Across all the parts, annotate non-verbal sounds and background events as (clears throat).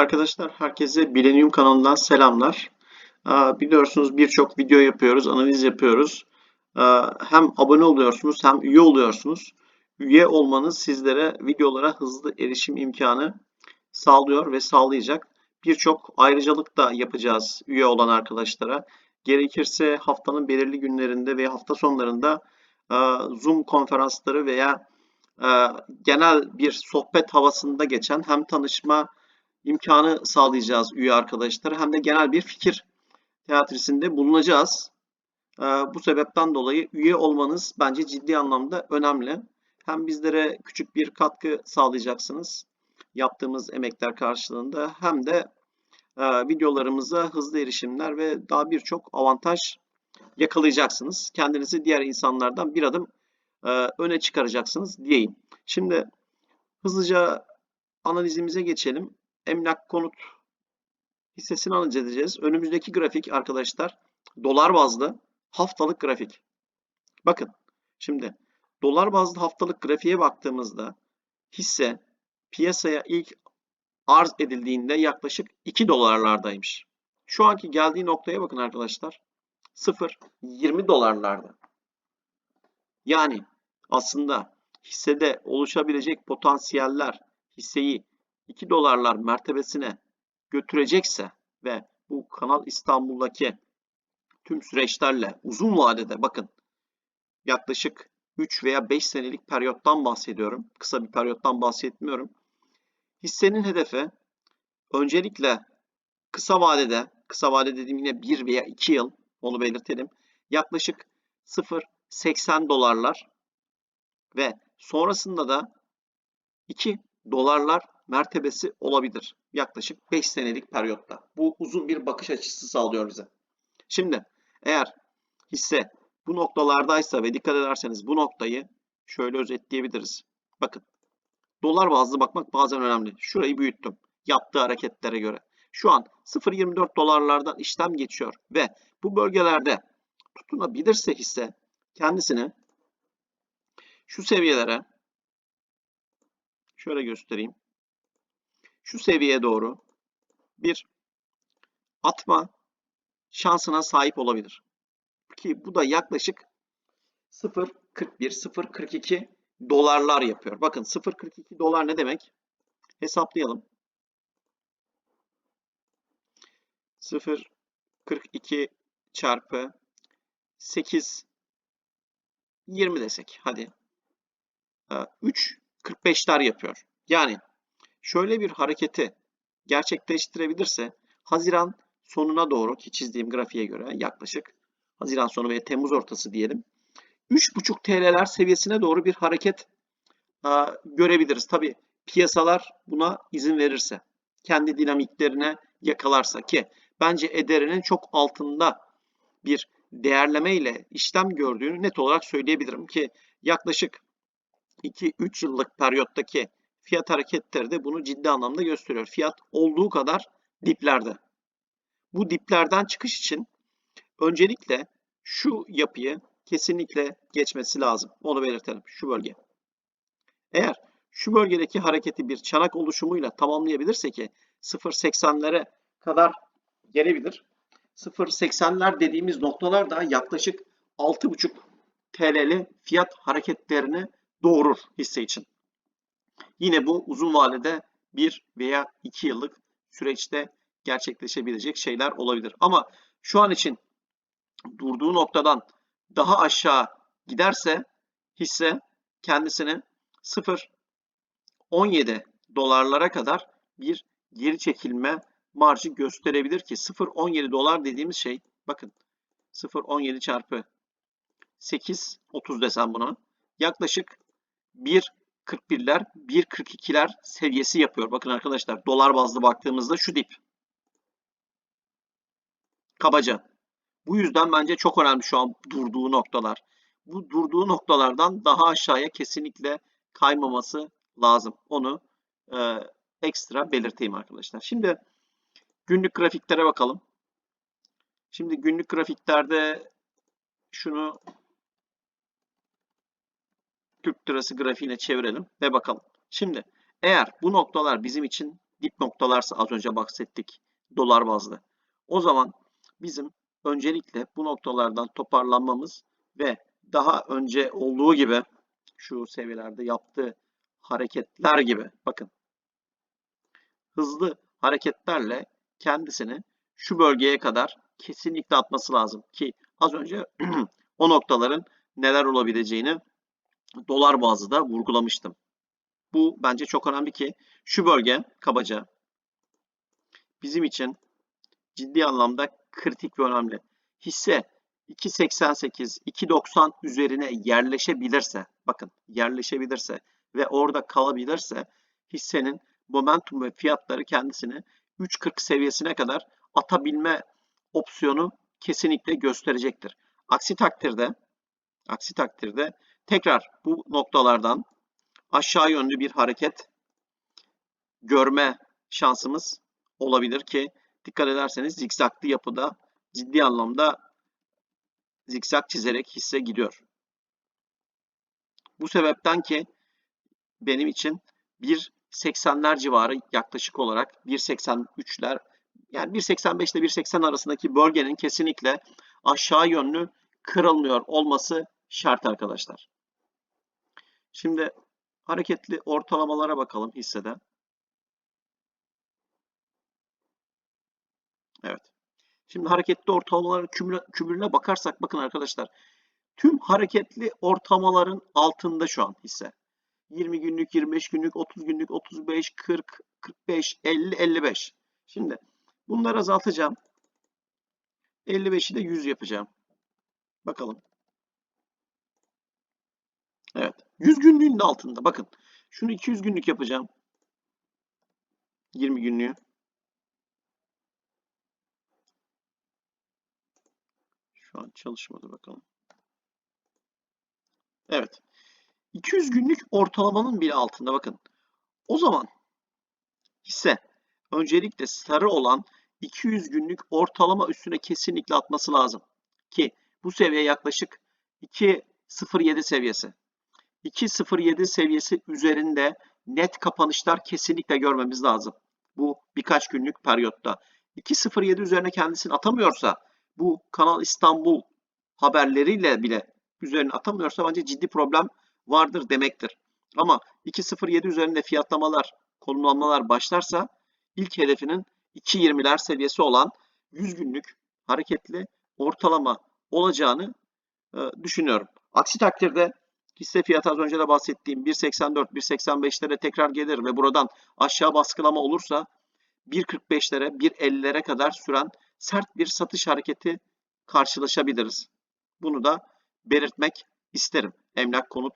Arkadaşlar herkese Bilenium kanalından selamlar. Biliyorsunuz birçok video yapıyoruz, analiz yapıyoruz. Hem abone oluyorsunuz hem üye oluyorsunuz. Üye olmanız sizlere videolara hızlı erişim imkanı sağlıyor ve sağlayacak. Birçok ayrıcalık da yapacağız üye olan arkadaşlara. Gerekirse haftanın belirli günlerinde ve hafta sonlarında Zoom konferansları veya genel bir sohbet havasında geçen hem tanışma imkanı sağlayacağız üye arkadaşlara hem de genel bir fikir teatrisinde bulunacağız. Ee, Bu sebepten dolayı üye olmanız bence ciddi anlamda önemli. Hem bizlere küçük bir katkı sağlayacaksınız yaptığımız emekler karşılığında hem de e, videolarımıza hızlı erişimler ve daha birçok avantaj yakalayacaksınız. Kendinizi diğer insanlardan bir adım e, öne çıkaracaksınız diyeyim. Şimdi hızlıca analizimize geçelim emlak konut hissesini analiz edeceğiz. Önümüzdeki grafik arkadaşlar dolar bazlı haftalık grafik. Bakın şimdi dolar bazlı haftalık grafiğe baktığımızda hisse piyasaya ilk arz edildiğinde yaklaşık 2 dolarlardaymış. Şu anki geldiği noktaya bakın arkadaşlar. 0 20 dolarlarda. Yani aslında hissede oluşabilecek potansiyeller hisseyi 2 dolarlar mertebesine götürecekse ve bu Kanal İstanbul'daki tüm süreçlerle uzun vadede bakın yaklaşık 3 veya 5 senelik periyottan bahsediyorum. Kısa bir periyottan bahsetmiyorum. Hissenin hedefi öncelikle kısa vadede, kısa vade dediğim yine 1 veya 2 yıl onu belirtelim. Yaklaşık 0.80 dolarlar ve sonrasında da 2 dolarlar mertebesi olabilir. Yaklaşık 5 senelik periyotta. Bu uzun bir bakış açısı sağlıyor bize. Şimdi eğer hisse bu noktalardaysa ve dikkat ederseniz bu noktayı şöyle özetleyebiliriz. Bakın dolar bazlı bakmak bazen önemli. Şurayı büyüttüm yaptığı hareketlere göre. Şu an 0.24 dolarlardan işlem geçiyor ve bu bölgelerde tutunabilirse hisse kendisini şu seviyelere şöyle göstereyim şu seviyeye doğru bir atma şansına sahip olabilir. Ki bu da yaklaşık 0.41 0.42 dolarlar yapıyor. Bakın 0.42 dolar ne demek? Hesaplayalım. 0.42 çarpı 8 20 desek hadi. 3.45'ler yapıyor. Yani şöyle bir hareketi gerçekleştirebilirse Haziran sonuna doğru ki çizdiğim grafiğe göre yaklaşık Haziran sonu ve Temmuz ortası diyelim. 3,5 TL'ler seviyesine doğru bir hareket a, görebiliriz. Tabi piyasalar buna izin verirse, kendi dinamiklerine yakalarsa ki bence ederinin çok altında bir değerleme ile işlem gördüğünü net olarak söyleyebilirim ki yaklaşık 2-3 yıllık periyottaki fiyat hareketleri de bunu ciddi anlamda gösteriyor. Fiyat olduğu kadar diplerde. Bu diplerden çıkış için öncelikle şu yapıyı kesinlikle geçmesi lazım. Onu belirtelim. Şu bölge. Eğer şu bölgedeki hareketi bir çanak oluşumuyla tamamlayabilirse ki 0.80'lere kadar gelebilir. 0.80'ler dediğimiz noktalar da yaklaşık 6.5 TL'li fiyat hareketlerini doğurur hisse için. Yine bu uzun vadede bir veya iki yıllık süreçte gerçekleşebilecek şeyler olabilir. Ama şu an için durduğu noktadan daha aşağı giderse hisse kendisini 0.17 dolarlara kadar bir geri çekilme marjı gösterebilir ki 0.17 dolar dediğimiz şey bakın 0.17 çarpı 8 30 desem buna yaklaşık 1 41'ler 1.42'ler seviyesi yapıyor. Bakın arkadaşlar dolar bazlı baktığımızda şu dip. Kabaca. Bu yüzden bence çok önemli şu an durduğu noktalar. Bu durduğu noktalardan daha aşağıya kesinlikle kaymaması lazım. Onu e, ekstra belirteyim arkadaşlar. Şimdi günlük grafiklere bakalım. Şimdi günlük grafiklerde şunu Türk lirası grafiğine çevirelim ve bakalım. Şimdi eğer bu noktalar bizim için dip noktalarsa az önce bahsettik dolar bazlı. O zaman bizim öncelikle bu noktalardan toparlanmamız ve daha önce olduğu gibi şu seviyelerde yaptığı hareketler gibi bakın hızlı hareketlerle kendisini şu bölgeye kadar kesinlikle atması lazım ki az önce (clears throat) o noktaların neler olabileceğini dolar bazlı da vurgulamıştım. Bu bence çok önemli ki şu bölge kabaca bizim için ciddi anlamda kritik ve önemli. Hisse 2.88, 2.90 üzerine yerleşebilirse, bakın yerleşebilirse ve orada kalabilirse hissenin momentum ve fiyatları kendisini 3.40 seviyesine kadar atabilme opsiyonu kesinlikle gösterecektir. Aksi takdirde aksi takdirde tekrar bu noktalardan aşağı yönlü bir hareket görme şansımız olabilir ki dikkat ederseniz zikzaklı yapıda ciddi anlamda zikzak çizerek hisse gidiyor. Bu sebepten ki benim için 1.80'ler civarı yaklaşık olarak 1.83'ler yani 1.85 ile 1.80 arasındaki bölgenin kesinlikle aşağı yönlü kırılmıyor olması şart arkadaşlar. Şimdi hareketli ortalamalara bakalım hissede. Evet. Şimdi hareketli ortalamaların kümüle bakarsak bakın arkadaşlar. Tüm hareketli ortalamaların altında şu an hisse. 20 günlük, 25 günlük, 30 günlük, 35, 40, 45, 50, 55. Şimdi bunları azaltacağım. 55'i de 100 yapacağım. Bakalım. Evet. 100 günlüğün de altında. Bakın. Şunu 200 günlük yapacağım. 20 günlüğü. Şu an çalışmadı bakalım. Evet. 200 günlük ortalamanın bile altında bakın. O zaman hisse öncelikle sarı olan 200 günlük ortalama üstüne kesinlikle atması lazım. Ki bu seviye yaklaşık 2.07 seviyesi. 2.07 seviyesi üzerinde net kapanışlar kesinlikle görmemiz lazım. Bu birkaç günlük periyotta. 2.07 üzerine kendisini atamıyorsa bu Kanal İstanbul haberleriyle bile üzerine atamıyorsa bence ciddi problem vardır demektir. Ama 2.07 üzerinde fiyatlamalar, konumlanmalar başlarsa ilk hedefinin 2.20'ler seviyesi olan 100 günlük hareketli ortalama olacağını e, düşünüyorum. Aksi takdirde hisse fiyatı az önce de bahsettiğim 1.84, 1.85'lere tekrar gelir ve buradan aşağı baskılama olursa 1.45'lere, 1.50'lere kadar süren sert bir satış hareketi karşılaşabiliriz. Bunu da belirtmek isterim. Emlak konut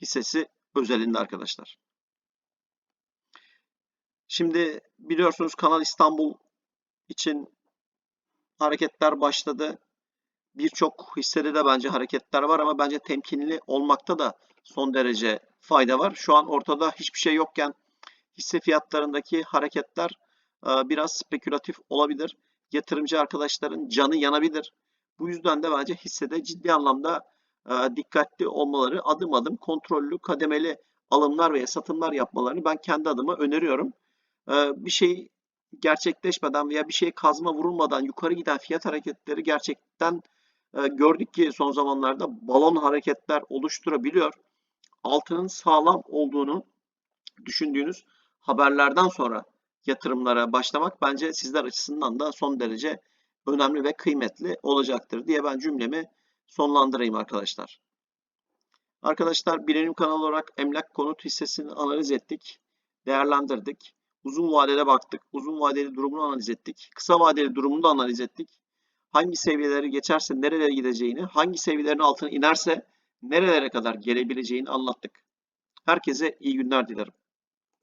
hissesi özelinde arkadaşlar. Şimdi biliyorsunuz Kanal İstanbul için hareketler başladı. Birçok hissede de bence hareketler var ama bence temkinli olmakta da son derece fayda var. Şu an ortada hiçbir şey yokken hisse fiyatlarındaki hareketler biraz spekülatif olabilir. Yatırımcı arkadaşların canı yanabilir. Bu yüzden de bence hissede ciddi anlamda dikkatli olmaları, adım adım kontrollü, kademeli alımlar veya satımlar yapmalarını ben kendi adıma öneriyorum. Bir şey gerçekleşmeden veya bir şeye kazma vurulmadan yukarı giden fiyat hareketleri gerçekten gördük ki son zamanlarda balon hareketler oluşturabiliyor. Altının sağlam olduğunu düşündüğünüz haberlerden sonra yatırımlara başlamak bence sizler açısından da son derece önemli ve kıymetli olacaktır diye ben cümlemi sonlandırayım arkadaşlar. Arkadaşlar Bilenim kanalı olarak emlak konut hissesini analiz ettik, değerlendirdik. Uzun vadede baktık, uzun vadeli durumunu analiz ettik. Kısa vadeli durumunu da analiz ettik. Hangi seviyeleri geçerse nerelere gideceğini, hangi seviyelerin altına inerse nerelere kadar gelebileceğini anlattık. Herkese iyi günler dilerim.